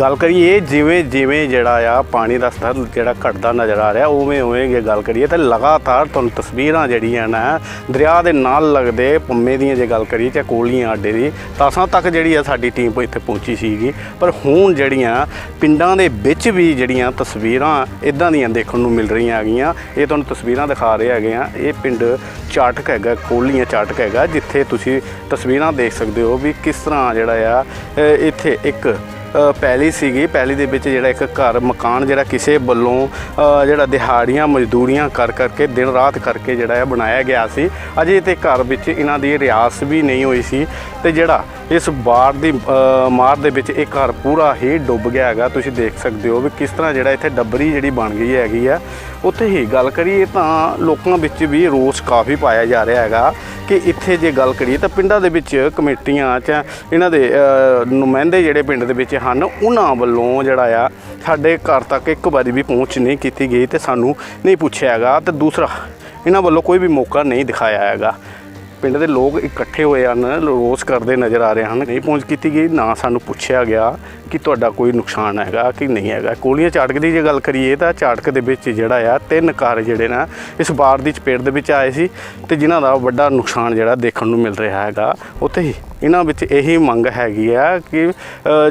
ਗੱਲ ਕਰੀਏ ਜਿਵੇਂ ਜਿਵੇਂ ਜਿਹੜਾ ਆ ਪਾਣੀ ਦਾ ਸਤਰ ਜਿਹੜਾ ਘਟਦਾ ਨਜ਼ਰ ਆ ਰਿਹਾ, ਉਵੇਂ ਉਵੇਂ ਜੇ ਗੱਲ ਕਰੀਏ ਤਾਂ ਲਗਾਤਾਰ ਤੁਹਾਨੂੰ ਤਸਵੀਰਾਂ ਜਿਹੜੀਆਂ ਨਾ ਦਰਿਆ ਦੇ ਨਾਲ ਲੱਗਦੇ ਪੰਮੇ ਦੀਆਂ ਜੇ ਗੱਲ ਕਰੀਏ, ਚਾਹੇ ਕੋਲੀਆਂ ਅੱਡੇ ਦੀ ਤਾਸਾਂ ਤੱਕ ਜਿਹੜੀ ਆ ਸਾਡੀ ਟੀਮ ਇੱਥੇ ਪਹੁੰਚੀ ਸੀਗੀ। ਪਰ ਹੁਣ ਜਿਹੜੀਆਂ ਪਿੰਡਾਂ ਦੇ ਵਿੱਚ ਵੀ ਜਿਹੜੀਆਂ ਤਸਵੀਰਾਂ ਇਦਾਂ ਦੀਆਂ ਦੇਖਣ ਨੂੰ ਮਿਲ ਰਹੀਆਂ ਹੈਗੀਆਂ, ਇਹ ਤੁਹਾਨੂੰ ਤਸਵੀਰਾਂ ਦਿਖਾ ਰਹੇ ਹੈਗੇ ਆ। ਇਹ ਪਿੰਡ ਚਾਟਕ ਹੈਗਾ, ਕੋਲੀਆਂ ਚਾਟਕ ਹੈਗਾ, ਜਿੱਥੇ ਤੁਸੀਂ ਤਸਵੀਰਾਂ ਦੇਖ ਸਕਦੇ ਹੋ ਵੀ ਕਿਸ ਤਰ੍ਹਾਂ ਜਿਹੜਾ ਆ ਇੱਥੇ ਇੱਕ ਅ, ਪੈਲੀ ਸੀਗੀ। ਪੈਲੀ ਦੇ ਵਿੱਚ ਜਿਹੜਾ ਇੱਕ ਘਰ ਮਕਾਨ ਜਿਹੜਾ ਕਿਸੇ ਵੱਲੋਂ ਜਿਹੜਾ ਦਿਹਾੜੀਆਂ ਮਜ਼ਦੂਰੀਆਂ ਕਰ ਕਰਕੇ ਦਿਨ ਰਾਤ ਕਰਕੇ ਜਿਹੜਾ ਹੈ ਬਣਾਇਆ ਗਿਆ ਸੀ। ਅਜੇ ਤੇ ਘਰ ਵਿੱਚ ਇਹਨਾਂ ਦੀ ਰਿਆਸ ਵੀ ਨਹੀਂ ਹੋਈ ਸੀ। ਤੇ ਜਿਹੜਾ ਇਸ ਬਾੜ ਦੀ ਮਾਰ ਦੇ ਵਿੱਚ ਇਹ ਘਰ ਪੂਰਾ ਹੀ ਡੁੱਬ ਗਿਆ ਹੈਗਾ। ਤੁਸੀਂ ਦੇਖ ਸਕਦੇ ਹੋ ਵੀ ਕਿਸ ਤਰ੍ਹਾਂ ਜਿਹੜਾ ਇੱਥੇ ਡੱਬਰੀ ਜਿਹੜੀ ਬਣ ਗਈ ਹੈਗੀ ਆ। ਉੱਥੇ ਹੀ ਗੱਲ ਕਰੀਏ ਤਾਂ ਲੋਕਾਂ ਵਿੱਚ ਵੀ ਰੋਸ ਕਾਫੀ ਪਾਇਆ ਜਾ ਰਿਹਾ ਹੈਗਾ। ਕਿ ਇੱਥੇ ਜੇ ਗੱਲ ਕਰੀਏ ਤਾਂ ਪਿੰਡਾਂ ਦੇ ਵਿੱਚ ਕਮੇਟੀਆਂ ਚ ਇਹਨਾਂ ਦੇ ਨੁਮਾਇੰਦੇ ਜਿਹੜੇ ਪਿੰਡ ਦੇ ਵਿੱਚ ਹਨ, ਉਹਨਾਂ ਵੱਲੋਂ ਜਿਹੜਾ ਆ ਸਾਡੇ ਘਰ ਤੱਕ ਇੱਕ ਵਾਰੀ ਵੀ ਪਹੁੰਚ ਨਹੀਂ ਕੀਤੀ ਗਈ ਤੇ ਸਾਨੂੰ ਨਹੀਂ ਪੁੱਛਿਆ ਹੈਗਾ ਤੇ ਦੂਸਰਾ, ਇਹਨਾਂ ਵੱਲੋਂ ਕੋਈ ਵੀ ਮੌਕਾ ਨਹੀਂ ਦਿਖਾਇਆ ਹੈਗਾ। ਪਿੰਡ ਦੇ ਲੋਕ ਇਕੱਠੇ ਹੋਏ ਹਨ, ਰੋਸ ਕਰਦੇ ਨਜ਼ਰ ਆ ਰਹੇ ਹਨ। ਨਹੀਂ ਪਹੁੰਚ ਕੀਤੀ ਗਈ, ਨਾ ਸਾਨੂੰ ਪੁੱਛਿਆ ਗਿਆ ਕਿ ਤੁਹਾਡਾ ਕੋਈ ਨੁਕਸਾਨ ਹੈਗਾ ਕਿ ਨਹੀਂ ਹੈਗਾ। ਕੋਲੀਆਂ ਚਾਟਕ ਦੀ ਜੇ ਗੱਲ ਕਰੀਏ ਤਾਂ ਚਾਟਕ ਦੇ ਵਿੱਚ ਜਿਹੜਾ ਆ, ਤਿੰਨ ਘਰ ਜਿਹੜੇ ਨਾ ਇਸ ਬਾੜ ਦੀ ਚਪੇਟ ਦੇ ਵਿੱਚ ਆਏ ਸੀ ਤੇ ਜਿਨ੍ਹਾਂ ਦਾ ਵੱਡਾ ਨੁਕਸਾਨ ਜਿਹੜਾ ਦੇਖਣ ਨੂੰ ਮਿਲ ਰਿਹਾ ਹੈਗਾ। ਉੱਥੇ ਹੀ ਇਹਨਾਂ ਵਿੱਚ ਇਹੀ ਮੰਗ ਹੈਗੀ ਆ ਕਿ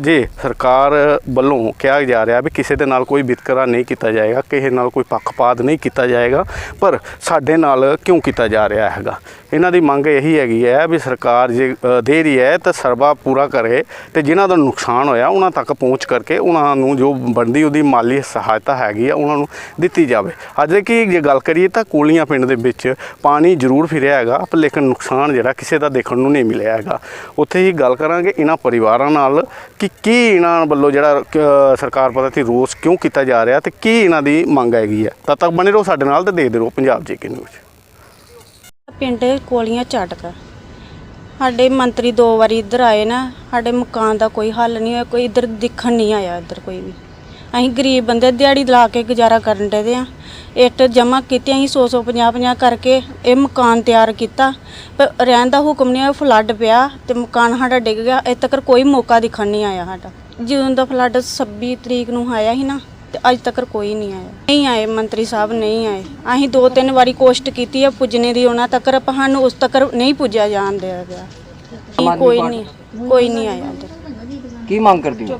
ਜੇ ਸਰਕਾਰ ਵੱਲੋਂ ਕਿਹਾ ਜਾ ਰਿਹਾ ਵੀ ਕਿਸੇ ਦੇ ਨਾਲ ਕੋਈ ਵਿਤਕਰਾ ਨਹੀਂ ਕੀਤਾ ਜਾਏਗਾ, ਕਿਸੇ ਨਾਲ ਕੋਈ ਪੱਖਪਾਤ ਨਹੀਂ ਕੀਤਾ ਜਾਏਗਾ, ਪਰ ਸਾਡੇ ਨਾਲ ਕਿਉਂ ਕੀਤਾ ਜਾ ਰਿਹਾ ਹੈਗਾ? ਇਹਨਾਂ ਦੀ ਮੰਗ ਇਹੀ ਹੈਗੀ ਹੈ ਵੀ ਸਰਕਾਰ ਜੇ ਦੇ ਰਹੀ ਹੈ ਤਾਂ ਸਰਵਾ ਪੂਰਾ ਕਰੇ ਤੇ ਜਿਨ੍ਹਾਂ ਦਾ ਨੁਕਸਾਨ ਹੋਇਆ ਉਹਨਾਂ ਤੱਕ ਪਹੁੰਚ ਕਰਕੇ ਉਹਨਾਂ ਨੂੰ ਜੋ ਬਣਦੀ ਉਹਦੀ ਮਾਲੀ ਸਹਾਇਤਾ ਹੈਗੀ ਆ ਉਹਨਾਂ ਨੂੰ ਦਿੱਤੀ ਜਾਵੇ। ਅੱਜ ਕਿ ਜੇ ਗੱਲ ਕਰੀਏ ਤਾਂ ਕੋਲੀਆਂ ਪਿੰਡ ਦੇ ਵਿੱਚ ਪਾਣੀ ਜ਼ਰੂਰ ਫਿਰਿਆ ਹੈਗਾ ਪਰ ਲੇਕਿਨ ਨੁਕਸਾਨ ਜਿਹੜਾ ਕਿਸੇ ਦਾ ਦੇਖਣ ਨੂੰ ਨਹੀਂ ਮਿਲਿਆ ਹੈਗਾ। ਉੱਥੇ ਹੀ ਗੱਲ ਕਰਾਂਗੇ ਇਹਨਾਂ ਪਰਿਵਾਰਾਂ ਨਾਲ ਕਿ ਕੀ ਇਹਨਾਂ ਵੱਲੋਂ ਜਿਹੜਾ ਸਰਕਾਰ ਪਤਾ ਪ੍ਰਤੀ ਰੋਸ ਕਿਉਂ ਕੀਤਾ ਜਾ ਰਿਹਾ ਤੇ ਕੀ ਇਹਨਾਂ ਦੀ ਮੰਗ ਹੈਗੀ ਹੈ। ਤਦ ਤੱਕ ਬਣੇ ਰਹੋ ਸਾਡੇ ਨਾਲ ਤੇ ਦੇਖਦੇ ਰਹੋ ਪੰਜਾਬ ਜੇਕੇ ਨਿਊਜ਼। ਪਿੰਡ ਕੋਲੀਆਂ ਝਟਕ। ਸਾਡੇ ਮੰਤਰੀ ਦੋ ਵਾਰੀ ਇੱਧਰ ਆਏ ਨਾ, ਸਾਡੇ ਮਕਾਨ ਦਾ ਕੋਈ ਹੱਲ ਨਹੀਂ ਹੋਇਆ, ਕੋਈ ਇੱਧਰ ਦਿਖਣ ਨਹੀਂ ਆਇਆ ਇੱਧਰ ਕੋਈ ਵੀ। ਅਸੀਂ ਗਰੀਬ ਬੰਦੇ ਦਿਹਾੜੀ ਲਾ ਕੇ ਗੁਜ਼ਾਰਾ ਕਰਨ ਦੇ ਆ। ਇੱਟ ਜਮ੍ਹਾਂ ਕੀਤੀਆਂ ਅਸੀਂ 100 100 50 50 ਕਰਕੇ ਇਹ ਮਕਾਨ ਤਿਆਰ ਕੀਤਾ। ਪਰ ਰਹਿਣ ਦਾ ਹੁਕਮ ਨਹੀਂ ਹੋਇਆ, ਫਲੱਡ ਪਿਆ ਤੇ ਮਕਾਨ ਸਾਡਾ ਡਿੱਗ ਗਿਆ। ਇੱਥੇ ਤੱਕ ਕੋਈ ਮੌਕਾ ਦਿਖਣ ਨਹੀਂ ਆਇਆ ਸਾਡਾ। ਜਦੋਂ ਦਾ ਫਲੱਡ 26 ਤਰੀਕ ਨੂੰ ਆਇਆ ਸੀ ਨਾ ਤੇ ਅੱਜ ਤੱਕ ਕੋਈ ਨਹੀਂ ਆਇਆ। ਨਹੀਂ ਆਏ ਮੰਤਰੀ ਸਾਹਿਬ ਨਹੀਂ ਆਏ। ਅਸੀਂ ਦੋ ਤਿੰਨ ਵਾਰੀ ਕੋਸ਼ਿਸ਼ ਕੀਤੀ ਹੈ ਪੁੱਜਣੇ ਦੀ ਉਹਨਾਂ ਤੱਕ ਪਰ ਸਾਨੂੰ ਉਸ ਤੱਕ ਨਹੀਂ ਪੁੱਜਿਆ ਜਾਣ ਦਿਆ ਗਿਆ। ਕੋਈ ਨਹੀਂ ਕੋਈ ਨਹੀਂ ਆਇਆ ਕੀ ਮੰਗ ਕਰਦੀ ਹੋ?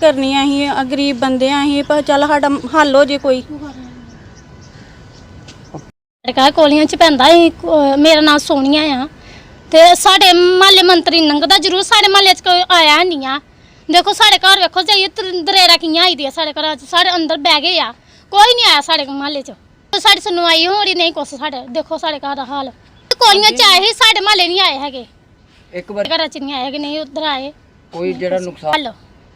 ਕਰਨੀ ਆ ਅਸੀਂ ਅ, ਗਰੀਬ ਬੰਦੇ ਆ ਅਸੀਂ ਪਰ ਚੱਲ ਸਾਡਾ ਹੱਲ ਹੋ ਜੇ ਕੋਈ। ਕਾ ਕੋਲੀਆਂ ਚ ਪੈਂਦਾ ਸੀ ਕੋ- ਮੇਰਾ ਨਾਮ ਸੋਨੀਆ ਆ। ਤੇ ਸਾਡੇ ਮਹੱਲੇ ਮੰਤਰੀ ਲੰਘਦਾ ਜ਼ਰੂਰ ਸਾਡੇ ਮਹੱਲੇ ਚ ਕੋਈ ਆਇਆ ਨਹੀਂ ਆ। ਦੇਖੋ ਸਾਡੇ ਘਰ ਵੇਖੋ ਜਾਈਏ ਦਰ- ਦਰੇਰਾ ਕਿੰਨੀਆਂ ਆਈ ਦੀਆਂ ਸਾਡੇ ਘਰਾਂ ਚ ਸਾਡੇ ਅੰਦਰ ਬਹਿ ਗਏ ਆ। ਕੋਈ ਨਹੀਂ ਆਇਆ ਸਾਡੇ ਮਹੱਲੇ ਚ। ਸਾਡੀ ਸੁਣਵਾਈ ਹੋ ਰਹੀ ਨਹੀਂ ਕੁਛ ਸਾਡੇ ਦੇਖੋ ਸਾਡੇ ਘਰ ਦਾ ਹਾਲ। ਕੋਲੀਆਂ ਚ ਆਏ ਸੀ ਸਾਡੇ ਮਹੱਲੇ ਨਹੀਂ ਆਏ ਹੈਗੇ। ਇੱਕ ਵਾਰ ਘਰਾਂ ਚ ਨਹੀਂ ਆਏ ਹੈਗੇ ਨਹੀਂ ਉਧਰ ਆਏ। ਕੋਈ ਜਿਹੜਾ ਨੁਕਸਾਨ ਹੱਲ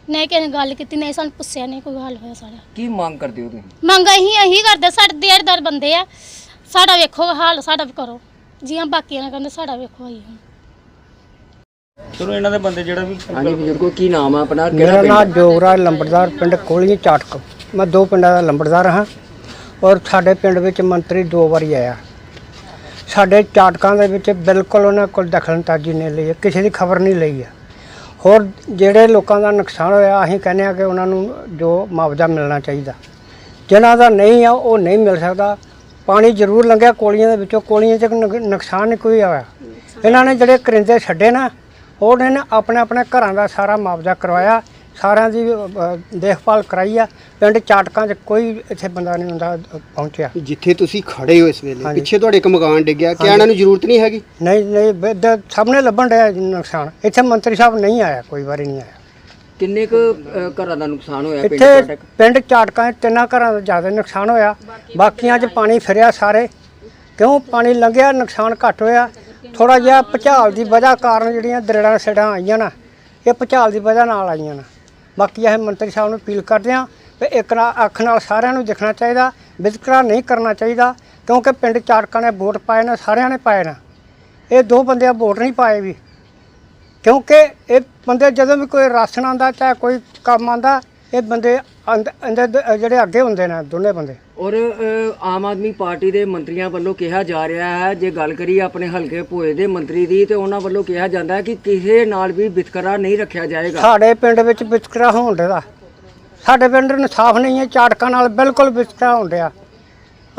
ਨਹੀਂ ਕਿਸੇ ਨੇ ਗੱਲ ਕੀਤੀ ਨਹੀਂ ਸਾਨੂੰ ਪੁੱਛਿਆ ਨਹੀਂ ਕੋਈ ਹੱਲ ਹੋਇਆ ਸਾਡਾ। ਕੀ ਮੰਗ ਕਰਦੇ ਹੋ ਤੁਸੀਂ? ਮੰਗ ਅਸੀਂ ਇਹੀ ਕਰਦੇ ਸਾਡੇ ਦਿਹਾੜੀਦਾਰ ਬੰਦੇ ਆ। ਸਾਡਾ ਵੇਖੋ ਹਾਲ ਸਾਡਾ ਵੀ ਕਰੋ। ਜੀਆਂ ਬਾਕੀਆਂ ਨੇ ਕਹਿੰਦੇ ਸਾਡਾ ਵੇਖੋ ਆਈ ਹੁਣ। ਚਲੋ ਇਹਨਾਂ ਦੇ ਬੰਦੇ ਜਿਹੜਾ ਵੀ ਹਾਂਜੀ ਬਜ਼ੁਰਗੋ ਕੀ ਨਾਮ ਆ ਆਪਣਾ? ਮੇਰਾ ਨਾਮ ਜੋਗਰਾਜ ਲੰਬੜਦਾਰ ਪਿੰਡ ਕੋਲੀਆਂ ਚਾਟਕ। ਮੈਂ ਦੋ ਪਿੰਡਾਂ ਦਾ ਲੰਬੜਦਾਰ ਹਾਂ ਔਰ ਸਾਡੇ ਪਿੰਡ ਵਿੱਚ ਮੰਤਰੀ ਦੋ ਵਾਰੀ ਆਇਆ। ਸਾਡੇ ਚਾਟਕਾਂ ਦੇ ਵਿੱਚ ਬਿਲਕੁਲ ਉਹਨਾਂ ਕੋਲ ਦਖਲਅੰਦਾਜ਼ੀ ਨਹੀਂ ਲਈ ਹੈ, ਕਿਸੇ ਦੀ ਖਬਰ ਨਹੀਂ ਲਈ ਹੈ। ਹੋਰ ਜਿਹੜੇ ਲੋਕਾਂ ਦਾ ਨੁਕਸਾਨ ਹੋਇਆ ਅਸੀਂ ਕਹਿੰਦੇ ਆ ਕਿ ਉਹਨਾਂ ਨੂੰ ਜੋ ਮੁਆਵਜ਼ਾ ਮਿਲਣਾ ਚਾਹੀਦਾ। ਜਿਨ੍ਹਾਂ ਦਾ ਨਹੀਂ ਆ ਉਹ ਨਹੀਂ ਮਿਲ ਸਕਦਾ। ਪਾਣੀ ਜ਼ਰੂਰ ਲੰਘਿਆ ਕੋਲੀਆਂ ਦੇ ਵਿੱਚੋਂ ਕੋਲੀਆਂ 'ਚ ਨੁਕ- ਨੁਕਸਾਨ ਨਹੀਂ ਕੋਈ ਹੋਇਆ। ਇਹਨਾਂ ਨੇ ਜਿਹੜੇ ਕਰਿੰਦੇ ਛੱਡੇ ਨਾ ਉਹਨਾਂ ਨੇ ਆਪਣੇ ਆਪਣੇ ਘਰਾਂ ਦਾ ਸਾਰਾ ਮੁਆਵਜ਼ਾ ਕਰਵਾਇਆ ਸਾਰਿਆਂ ਦੀ ਦੇਖਭਾਲ ਕਰਾਈ ਆ ਪਿੰਡ ਚਾਟਕਾਂ 'ਚ ਕੋਈ ਇੱਥੇ ਬੰਦਾ ਨਹੀਂ ਹੁੰਦਾ ਪਹੁੰਚਿਆ। ਜਿੱਥੇ ਤੁਸੀਂ ਖੜੇ ਹੋ ਇਸ ਵੇਲੇ ਹਾਂਜੀ। ਪਿੱਛੇ ਤੁਹਾਡੇ ਇੱਕ ਮਕਾਨ ਡਿੱਗਿਆ ਕਿਆ ਇਹਨਾਂ ਨੂੰ ਜ਼ਰੂਰਤ ਨਹੀਂ ਹੈਗੀ? ਨਹੀਂ ਨਹੀਂ ਬ- ਸਭ ਨੇ ਲੱਭਣ ਡਿਆ ਨੁਕਸਾਨ। ਇੱਥੇ ਮੰਤਰੀ ਸਾਹਿਬ ਨਹੀਂ ਆਇਆ ਕੋਈ ਵਾਰੀ ਨਹੀਂ ਆਇਆ। ਕਿੰਨੇ ਕੁ ਅ, ਘਰਾਂ ਦਾ ਨੁਕਸਾਨ ਹੋਇਆ ਪਿੰਡ ਇੱਥੇ ਤੁਹਾਡੇ ਪਿੰਡ ਚਾਟਕਾਂ 'ਚ ਤਿੰਨਾਂ ਘਰਾਂ ਦਾ ਜ਼ਿਆਦਾ ਨੁਕਸਾਨ ਹੋਇਆ ਬਾਕੀਆਂ 'ਚ ਪਾਣੀ ਫਿਰਿਆ ਸਾਰੇ। ਕਿਉਂ? ਪਾਣੀ ਲੰਘਿਆ ਨੁਕਸਾਨ ਘੱਟ ਹੋਇਆ। ਥੋੜਾ ਜਿਹਾ ਭੁਚਾਲ ਦੀ ਵਜ੍ਹਾ ਕਾਰਨ ਜਿਹੜੀਆਂ ਦਰੜਾਂ ਸੜਾਂ ਆਈਆਂ ਨਾ, ਇਹ ਭੁਚਾਲ ਦੀ ਵਜ੍ਹਾ ਨਾਲ ਆਈਆਂ ਨਾ। ਬਾਕੀ ਇਹ ਮੰਤਰੀ ਸਾਹਿਬ ਨੂੰ ਅਪੀਲ ਕਰਦੇ ਹਾਂ ਵੀ ਇੱਕ ਨਾ ਅੱਖ ਨਾਲ ਸਾਰਿਆਂ ਨੂੰ ਦੇਖਣਾ ਚਾਹੀਦਾ, ਵਿਤਕਰਾ ਨਹੀਂ ਕਰਨਾ ਚਾਹੀਦਾ, ਕਿਉਂਕਿ ਪਿੰਡ ਚਾਟਕਾਂ ਨੇ ਵੋਟ ਪਾਏ ਨੇ, ਸਾਰਿਆਂ ਨੇ ਪਾਏ ਨੇ। ਇਹ ਦੋ ਬੰਦਿਆਂ ਵੋਟ ਨਹੀਂ ਪਾਏ ਵੀ। ਕਿਉਂਕਿ ਇਹ ਬੰਦੇ ਜਦੋਂ ਵੀ ਕੋਈ ਰਾਸ਼ਨ ਆਂਦਾ ਚਾਹੇ ਕੋਈ ਕੰਮ ਆਂਦਾ ਇਹ ਬੰਦੇ ਅੰਦ- ਅੰਦਰ ਦ- ਜਿਹੜੇ ਅੱਗੇ ਹੁੰਦੇ ਨੇ ਦੋਨੇ ਬੰਦੇ। ਔਰ ਅ, ਆਮ ਆਦਮੀ ਪਾਰਟੀ ਦੇ ਮੰਤਰੀਆਂ ਵੱਲੋਂ ਕਿਹਾ ਜਾ ਰਿਹਾ ਹੈ ਜੇ ਗੱਲ ਕਰੀਏ ਆਪਣੇ ਹਲਕੇ ਭੋਏ ਦੇ ਮੰਤਰੀ ਦੀ ਤੇ ਉਹਨਾਂ ਵੱਲੋਂ ਕਿਹਾ ਜਾਂਦਾ ਹੈ ਕਿ ਕਿਸੇ ਨਾਲ ਵੀ ਵਿਤਕਰਾ ਨਹੀਂ ਰੱਖਿਆ ਜਾਏਗਾ। ਸਾਡੇ ਪਿੰਡ ਵਿੱਚ ਵਿਤਕਰਾ ਹੋਣ ਦਾ ਸਾਡੇ ਪਿੰਡ ਇਨਸਾਫ ਨਹੀਂ ਹੈ ਚਾਟਕਾਂ ਨਾਲ ਬਿਲਕੁਲ ਵਿਤਕਰਾ ਹੋਣ ਡਿਆ।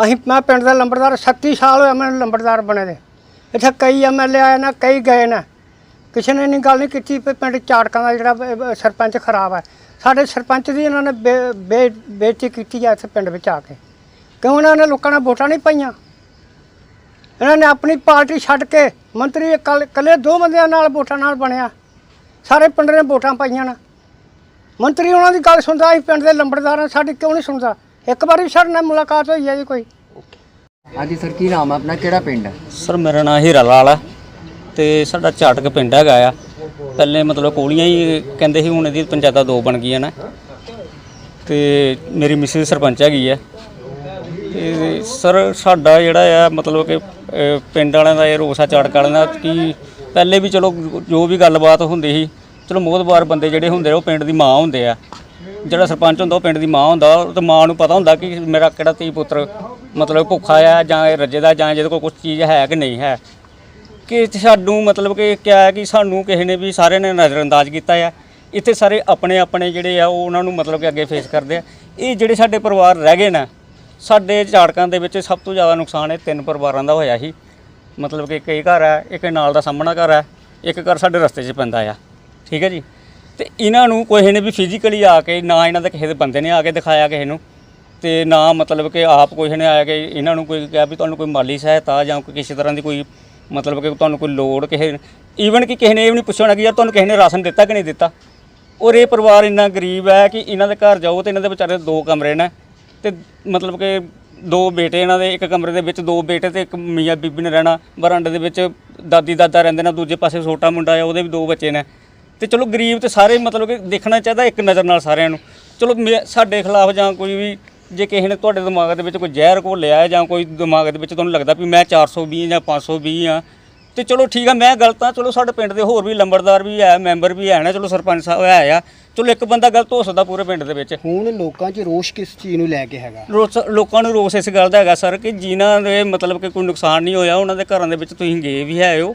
ਅਸੀਂ ਮੈਂ ਪਿੰਡ ਦਾ ਲੰਬੜਦਾਰ 37 ਸਾਲ ਹੋਇਆ ਮੈਨੂੰ ਲੰਬੜਦਾਰ ਬਣੇ ਦੇ ਇੱਥੇ ਕਈ ਐਮਐਲਏ ਆਏ ਨਾ ਕਈ ਗਏ ਨਾ। ਕਿਸੇ ਨੇ ਨਹੀਂ ਗੱਲ ਨਹੀਂ ਕੀਤੀ ਵੀ ਪਿੰਡ ਚਾਟਕਾਂ ਦਾ ਜਿਹੜਾ ਬ- ਬ- ਸਰਪੰਚ ਖਰਾਬ ਹੈ। ਸਾਡੇ ਸਰਪੰਚ ਦੀ ਇਹਨਾਂ ਨੇ ਬੇ- ਬੇ- ਬੇਇੱਜ਼ਤੀ ਕੀਤੀ ਹੈ ਇੱਥੇ ਪਿੰਡ ਵਿੱਚ ਆ ਕੇ। ਕਿਉਂ ਉਹਨਾਂ ਨੇ ਲੋਕਾਂ ਨੇ ਵੋਟਾਂ ਨਹੀਂ ਪਾਈਆਂ? ਇਹਨਾਂ ਨੇ ਆਪਣੀ ਪਾਰਟੀ ਛੱਡ ਕੇ ਮੰਤਰੀ ਕੱਲ ਕੱਲੇ ਦੋ ਬੰਦਿਆਂ ਨਾਲ ਵੋਟਾਂ ਨਾਲ ਬਣਿਆ। ਸਾਰੇ ਪਿੰਡ ਨੇ ਵੋਟਾਂ ਪਾਈਆਂ ਨਾ। ਮੰਤਰੀ ਉਹਨਾਂ ਦੀ ਗੱਲ ਸੁਣਦਾ ਅਸੀਂ ਪਿੰਡ ਦੇ ਲੰਬੜਦਾਰ ਹਾਂ ਸਾਡੀ ਕਿਉਂ ਨਹੀਂ ਸੁਣਦਾ? ਇੱਕ ਵਾਰੀ ਵੀ ਸਾਡੇ ਨਾਲ ਮੁਲਾਕਾਤ ਹੋਈ ਹੈ ਜੀ ਕੋਈ। ਹਾਂਜੀ ਸਰ ਕੀ ਨਾਮ ਹੈ ਆਪਣਾ? ਕਿਹੜਾ ਪਿੰਡ ਹੈ ਸਰ ਮੇਰਾ ਨਾਮ ਹੀਰਾ ਲਾਲ ਆ ਤੇ ਸਾਡਾ ਝਾਟਕ ਪਿੰਡ ਹੈਗਾ ਆ। ਪਹਿਲੇ ਮਤਲਬ ਕੋਲੀਆਂ ਹੀ ਕਹਿੰਦੇ ਸੀ ਹੁਣ ਇਹਦੀ ਪੰਚਾਇਤਾਂ ਦੋ ਬਣ ਗਈਆਂ ਨੇ। ਤੇ ਮੇਰੀ ਮਿਸਿਸ ਸਰਪੰਚ ਹੈਗੀ ਹੈ ਤੇ ਸਰ ਸਾਡਾ ਜਿਹੜਾ ਆ ਮਤਲਬ ਕਿ ਅਹ, ਪਿੰਡ ਵਾਲਿਆਂ ਦਾ ਇਹ ਰੋਸਾ ਚਾੜਕ ਵਾਲਿਆਂ ਦਾ ਕਿ ਪਹਿਲੇ ਵੀ ਚਲੋ ਜੋ ਵੀ ਗੱਲਬਾਤ ਹੁੰਦੀ ਸੀ ਚਲੋ ਮੋਹਤਬਾਰ ਬੰਦੇ ਜਿਹੜੇ ਹੁੰਦੇ ਆ ਉਹ ਪਿੰਡ ਦੀ ਮਾਂ ਹੁੰਦੇ ਆ। ਜਿਹੜਾ ਸਰਪੰਚ ਹੁੰਦਾ ਉਹ ਪਿੰਡ ਦੀ ਮਾਂ ਹੁੰਦਾ ਉਹ ਤੇ ਮਾਂ ਨੂੰ ਪਤਾ ਹੁੰਦਾ ਕਿ ਮੇਰਾ ਕਿਹੜਾ ਧੀ ਪੁੱਤਰ ਮਤਲਬ ਭੁੱਖਾ ਆ ਜਾਂ ਇਹ ਰੱਜੇ ਦਾ ਜਾਂ ਜਿਹਦੇ ਕੋਲ ਕੁਝ ਚੀਜ਼ ਹੈ ਕਿ ਨਹੀਂ ਹੈ। ਕਿ ਸਾਨੂੰ ਮਤਲਬ ਕਿ ਕਿਹਾ ਹੈ ਕਿ ਸਾਨੂੰ ਕਿਸੇ ਨੇ ਵੀ ਸਾਰਿਆਂ ਨੇ ਨਜ਼ਰਅੰਦਾਜ਼ ਕੀਤਾ ਆ। ਇੱਥੇ ਸਾਰੇ ਆਪਣੇ ਆਪਣੇ ਜਿਹੜੇ ਆ ਉਹ ਉਹਨਾਂ ਨੂੰ ਮਤਲਬ ਕਿ ਅੱਗੇ ਫੇਸ ਕਰਦੇ ਆ। ਇਹ ਜਿਹੜੇ ਸਾਡੇ ਪਰਿਵਾਰ ਰਹਿ ਗਏ ਨਾ, ਸਾਡੇ ਝਾੜਕਾਂ ਦੇ ਵਿੱਚ ਸਭ ਤੋਂ ਜ਼ਿਆਦਾ ਨੁਕਸਾਨ ਇਹ ਤਿੰਨ ਪਰਿਵਾਰਾਂ ਦਾ ਹੋਇਆ ਸੀ। ਮਤਲਬ ਕਿ ਕਈ ਘਰ ਹੈ, ਇੱਕ ਨਾਲ ਦਾ ਸਾਹਮਣਾ ਘਰ ਹੈ, ਇੱਕ ਘਰ ਸਾਡੇ ਰਸਤੇ 'ਚ ਪੈਂਦਾ ਆ। ਠੀਕ ਹੈ ਜੀ? ਤੇ ਇਹਨਾਂ ਨੂੰ ਕਿਸੇ ਨੇ ਵੀ ਫਿਜ਼ੀਕਲੀ ਆ ਕੇ ਨਾ ਇਹਨਾਂ ਦਾ ਕਿਸੇ ਦੇ ਬੰਦੇ ਨੇ ਆ ਕੇ ਦਿਖਾਇਆ ਕਿਸੇ ਨੂੰ। ਤੇ ਨਾ ਮਤਲਬ ਕਿ ਆਪ ਕੋਈ ਨੇ ਆਇਆ ਕਿ ਇਹਨਾਂ ਨੂੰ ਕੋਈ ਕਿਹਾ ਵੀ ਤੁਹਾਨੂੰ ਕੋਈ ਮਾਲੀ ਸਹਾਇਤਾ ਜਾਂ ਕੋਈ ਕਿਸੇ ਤਰ੍ਹਾਂ ਦੀ ਕੋਈ ਮਤਲਬ ਕਿ ਤੁਹਾਨੂੰ ਕੋਈ ਲੋੜ, ਕਿਸੇ ਈਵਨ ਕਿ ਕਿਸੇ ਨੇ ਇਹ ਵੀ ਨਹੀਂ ਪੁੱਛਣਾ ਕਿ ਯਾਰ ਤੁਹਾਨੂੰ ਕਿਸੇ ਨੇ ਰਾਸ਼ਨ ਦਿੱਤਾ ਕਿ ਨਹੀਂ ਦਿੱਤਾ। ਔਰ ਇਹ ਪਰਿਵਾਰ ਇੰਨਾ ਗਰੀਬ ਹੈ ਕਿ ਇਹਨਾਂ ਦੇ ਘਰ ਜਾਓ ਤੇ ਇਹਨਾਂ ਦੇ ਵਿਚਾਰੇ ਦੋ ਕਮਰੇ ਨੇ ਤੇ ਮਤਲਬ ਕਿ ਦੋ ਬੇਟੇ ਇਹਨਾਂ ਦੇ, ਇੱਕ ਕਮਰੇ ਦੇ ਵਿੱਚ ਦੋ ਬੇਟੇ ਤੇ ਇੱਕ ਮੀਆਂ ਬੀਬੀ ਨੇ ਰਹਿਣਾ ਬਰਾਂਡੇ ਦੇ ਵਿੱਚ ਦਾਦੀ ਦਾਦਾ ਰਹਿੰਦੇ ਨੇ, ਦੂਜੇ ਪਾਸੇ ਛੋਟਾ ਮੁੰਡਾ ਹੈ, ਉਹਦੇ ਵੀ ਦੋ ਬੱਚੇ ਨੇ। ਤੇ ਚਲੋ ਗਰੀਬ ਤੇ ਸਾਰੇ ਮਤਲਬ ਕਿ ਦੇਖਣਾ ਚਾਹੀਦਾ ਇੱਕ ਨਜ਼ਰ ਨਾਲ ਸਾਰਿਆਂ ਨੂੰ। ਚਲੋ ਮੇ- ਸਾਡੇ ਖਿਲਾਫ ਜਾਂ ਕੋਈ ਵੀ ਜੇ ਕਿਸੇ ਨੇ ਤੁਹਾਡੇ ਦਿਮਾਗ ਦੇ ਵਿੱਚ ਕੋਈ ਜ਼ਹਿਰ ਘੋਲਿਆ ਹੈ ਜਾਂ ਕੋਈ ਦਿਮਾਗ ਦੇ ਵਿੱਚ ਤੁਹਾਨੂੰ ਲੱਗਦਾ ਵੀ ਮੈਂ 420 ਜਾਂ 520 ਆ ਤੇ ਚਲੋ ਠੀਕ ਆ ਮੈਂ ਗਲਤ ਆ ਚਲੋ ਸਾਡੇ ਪਿੰਡ ਦੇ ਹੋਰ ਵੀ ਲੰਬੜਦਾਰ ਵੀ ਹੈ ਮੈਂਬਰ ਵੀ ਹੈ ਨਾ ਚਲੋ ਸਰਪੰਚ ਸਾਹਿਬ ਹੈ ਆ ਚਲੋ ਇੱਕ ਬੰਦਾ ਗਲਤ ਹੋ ਸਕਦਾ ਪੂਰੇ ਪਿੰਡ ਦੇ ਵਿੱਚ। ਹੁਣ ਲੋਕਾਂ 'ਚ ਰੋਸ਼ ਕਿਸ ਚੀਜ਼ ਨੂੰ ਲੈ ਕੇ ਹੈਗਾ? ਰੋਸ ਲੋਕਾਂ ਨੂੰ ਰੋਸ ਇਸ ਗੱਲ ਦਾ ਹੈਗਾ ਸਰ ਕਿ ਜਿਨ੍ਹਾਂ ਦੇ ਮਤਲਬ ਕਿ ਕੋਈ ਨੁਕਸਾਨ ਨਹੀਂ ਹੋਇਆ ਉਹਨਾਂ ਦੇ ਘਰਾਂ ਦੇ ਵਿੱਚ ਤੁਸੀਂ ਗਏ ਵੀ ਹੈ ਹੋ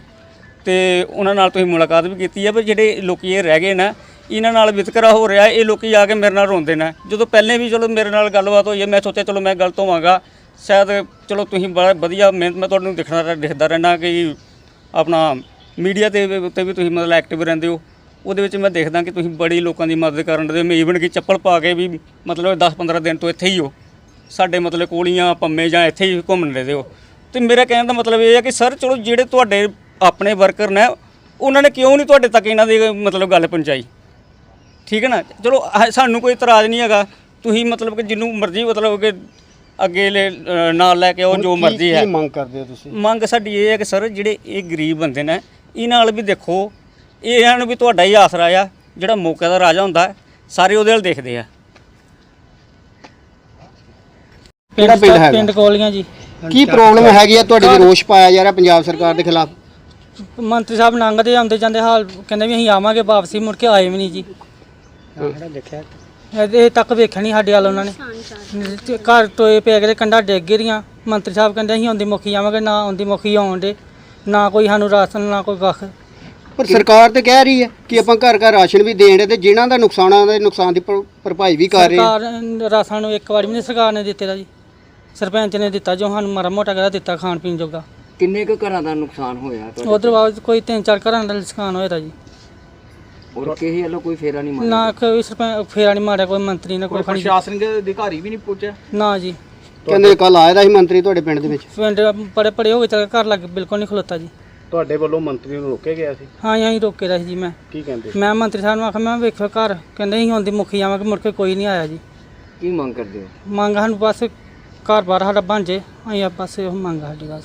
ਤੇ ਉਹਨਾਂ ਨਾਲ ਤੁਸੀਂ ਮੁਲਾਕਾਤ ਵੀ ਕੀਤੀ ਹੈ ਪਰ ਜਿਹੜੇ ਲੋਕੀ ਇਹ ਰਹਿ ਗਏ ਨਾ ਇਹਨਾਂ ਨਾਲ ਵਿਤਕਰਾ ਹੋ ਰਿਹਾ, ਇਹ ਲੋਕੀ ਆ ਕੇ ਮੇਰੇ ਨਾਲ ਰੋਂਦੇ ਨੇ। ਜਦੋਂ ਪਹਿਲੇ ਵੀ ਚਲੋ ਮੇਰੇ ਨਾਲ ਗੱਲਬਾਤ ਹੋਈ ਹੈ, ਮੈਂ ਸੋਚਿਆ ਚਲੋ ਮੈਂ ਗਲਤ ਹੋਵਾਂਗਾ। ਸ਼ਾਇਦ ਚਲੋ ਤੁਸੀਂ ਬੜਾ ਵਧੀਆ ਮਿਹਨਤ ਮੈਂ ਤੁਹਾਨੂੰ ਦਿਖਣਾ ਦਿਖਦਾ ਰਹਿਣਾ ਕਿ ਆਪਣਾ ਮੀਡੀਆ ਦੇ ਉੱਤੇ ਵੀ ਤੁਸੀਂ ਮਤਲਬ ਐਕਟਿਵ ਰਹਿੰਦੇ ਹੋ। ਉਹਦੇ ਵਿੱਚ ਮੈਂ ਦੇਖਦਾ ਕਿ ਤੁਸੀਂ ਬੜੀ ਲੋਕਾਂ ਦੀ ਮਦਦ ਕਰਨ ਦੇ ਮੈਂ ਈਵਨ ਕਿ ਚੱਪਲ ਪਾ ਕੇ ਵੀ ਮਤਲਬ 10-15 ਦਿਨ ਤੋਂ ਇੱਥੇ ਹੀ ਹੋ। ਸਾਡੇ ਮਤਲਬ ਕੋਲੀਆਂ, ਪੰਮੇ ਜਾਂ ਇੱਥੇ ਹੀ ਘੁੰਮਣ ਰਹੇ ਹੋ। ਤੇ ਮੇਰਾ ਕਹਿਣ ਦਾ ਮਤਲਬ ਇਹ ਹੈ ਕਿ ਸਰ ਚਲੋ ਜਿਹੜੇ ਤੁਹਾਡੇ ਆਪਣੇ ਵਰਕਰ ਨੇ, ਉਹਨਾਂ ਨੇ ਕਿਉਂ ਨਹੀਂ ਤੁਹਾਡੇ ਤੱਕ ਇਹਨਾਂ ਦੀ ਮਤਲਬ ਗੱਲ ਪਹੁੰਚਾਈ? ਠੀਕ ਹੈ ਨਾ? ਚਲੋ ਆਹ ਸਾਨੂੰ ਕੋਈ ਇਤਰਾਜ਼ ਨਹੀਂ ਹੈਗਾ। ਤੁਸੀਂ ਮਤਲਬ ਕਿ ਜਿੰਨੂੰ ਮਰਜ਼ੀ ਮਤਲਬ ਕਿ ਅੱਗੇ ਲੈ ਅ, ਨਾਲ ਲੈ ਕੇ ਉਹ ਜੋ ਮਰਜ਼ੀ ਹੈ। ਕੀ ਮੰਗ ਕਰਦੇ ਹੋ ਤੁਸੀਂ? ਮੰਗ ਸਾਡੀ ਇਹ ਹੈ ਕਿ ਸਰ ਜਿਹੜੇ ਇਹ ਗਰੀਬ ਬੰਦੇ ਨੇ ਇਹਨਾਂ ਨਾਲ ਵੀ ਦੇਖੋ। ਇਹ ਇਹਨਾਂ ਨੂੰ ਵੀ ਤੁਹਾਡਾ ਹੀ ਆਸਰਾ ਆ ਜਿਹੜਾ ਮੌਕੇ ਦਾ ਰਾਜਾ ਹੁੰਦਾ ਹੈ, ਸਾਰੇ ਉਹਦੇ ਵੱਲ ਦੇਖਦੇ ਆ। ਕਿਹੜਾ ਪਿੰਡ ਹੈਗਾ? ਪਿੰਡ ਕੋਲੀਆਂ ਜੀ। ਕੀ ਪ੍ਰੋਬਲਮ ਹੈਗੀ ਆ ਤੁਹਾਡੇ ਤੇ ਰੋਸ਼ ਪਾਇਆ ਜਾ ਰਿਹਾ ਪੰਜਾਬ ਸਰਕਾਰ ਦੇ ਖਿਲਾਫ? ਮੰਤਰੀ ਸਾਹਿਬ ਲੰਘਦੇ ਆਉਂਦੇ ਜਾਂਦੇ ਹਾਲ ਕਹਿੰਦੇ ਵੀ ਅਸੀਂ ਆਵਾਂਗੇ ਵਾਪਸੀ ਮੁੜ ਕੇ ਆਏ ਵੀ ਨਹੀਂ ਜੀ। ਦੇਖਿਆ ਇਹ ਤੱਕ ਵੇਖਿਆ ਨਹੀਂ ਸਾਡੇ ਵੱਲ ਉਹਨਾਂ ਨੇ। ਤੇ ਘਰ ਟੋਏ ਪੈ ਗਏ ਕੰਡਾ ਡਿੱਗ ਗਈਆਂ। ਮੰਤਰੀ ਸਾਹਿਬ ਕਹਿੰਦੇ ਅਸੀਂ ਆਉਂਦੀ ਮੁਖੀ ਆਵਾਂਗੇ ਨਾ ਆਉਂਦੀ ਮੁਖੀ ਆਉਣ ਦੇ ਨਾ ਕੋਈ ਸਾਨੂੰ ਰਾਸ਼ਨ ਨਾ ਕੋਈ ਕੱਖ। ਪਰ ਸਰਕਾਰ ਤੇ ਕਹਿ ਰਹੀ ਹੈ ਕਿ ਆਪਾਂ ਘਰ ਘਰ ਰਾਸ਼ਨ ਵੀ ਦੇਣ ਦੇ ਤੇ ਜਿਨ੍ਹਾਂ ਦਾ ਨੁਕਸਾਨ ਆ ਦੇ ਨੁਕਸਾਨ ਦੀ ਭਰ- ਭਰਪਾਈ ਵੀ ਕਰ ਰਹੇ ਆ ਸਰਕਾਰ ਰਾਸ਼ਨ ਨੂੰ ਇੱਕ ਵਾਰੀ ਵੀ ਨਹੀਂ ਸਰਕਾਰ ਨੇ ਦਿੱਤੇ ਦਾ ਜੀ। ਸਰਪੰਚ ਨੇ ਦਿੱਤਾ ਜੋ ਸਾਨੂੰ ਮਾੜਾ ਮੋਟਾ ਕਰਾ ਦਿੱਤਾ ਖਾਣ ਪੀਣ ਜੋਗਾ। ਕਿੰਨੇ ਕੁ ਘਰਾਂ ਦਾ ਨੁਕਸਾਨ ਹੋਇਆ? ਤੁਹਾਡੇ ਉਧਰ ਬਾਅਦ ਕੋਈ ਤਿੰਨ ਚਾਰ ਘਰਾਂ ਦਾ ਨੁਕਸਾਨ ਹੋਇਆ ਤਾ ਜੀ। ਔਰ ਕਿਸੇ ਵੱਲੋਂ ਕੋਈ ਫੇਰਾ ਨਹੀਂ ਮਾਰਿਆ? ਨਾ ਕੋਈ ਸਰਪੰਚ ਫੇਰਾ ਨਹੀਂ ਮਾਰਿਆ ਕੋਈ ਮੰਤਰੀ ਨੇ ਕੋਈ ਪ੍ਰਸ਼ਾਸਨਿਕ ਅਧਿਕਾਰੀ ਵੀ ਨਹੀਂ ਪਹੁੰਚਿਆ ਨਾ ਜੀ। ਕਹਿੰਦੇ ਕੱਲ ਆਇਆ ਦਾ ਸੀ ਮੰਤਰੀ ਤੁਹਾਡੇ ਪਿੰਡ ਦੇ ਵਿੱਚ? ਪਿੰਡ ਬੜੇ ਬੜੇ ਹੋ ਗਏ ਚੱਲ ਘਰ ਲੱਗ ਬਿਲਕੁਲ ਨਹੀਂ ਖਲੋਤਾ ਜੀ। ਤੁਹਾਡੇ ਵੱਲੋਂ ਮੰਤਰੀ ਨੂੰ ਰੋਕਿਆ ਗਿਆ ਸੀ? ਹਾਂ ਯਹੀਂ ਰੋਕੇ ਦਾ ਸੀ ਜੀ ਮੈਂ। ਕੀ ਕਹਿੰਦੇ? ਮੈਂ ਮੰਤਰੀ ਸਾਹਿਬ ਨੂੰ ਆਖਿਆ ਮੈਂ ਵੇਖੋ ਘਰ। ਕਹਿੰਦੇ ਅਸੀਂ ਹੁੰਦੀ ਮੁਖੀ ਆਵਾਂਗੇ ਮੁੜ ਕੇ ਕੋਈ ਨਹੀਂ ਆਇਆ ਜੀ। ਕੀ ਮੰਗ ਕਰਦੇ ਹੋ? ਮੰਗ ਸਾਨੂੰ ਬਸ ਘਰ ਬਾਰ ਸਾਡਾ ਬਣ ਜੇ ਅਸੀਂ ਬਸ ਉਹ ਮੰਗ ਸਾਡੀ ਬਸ।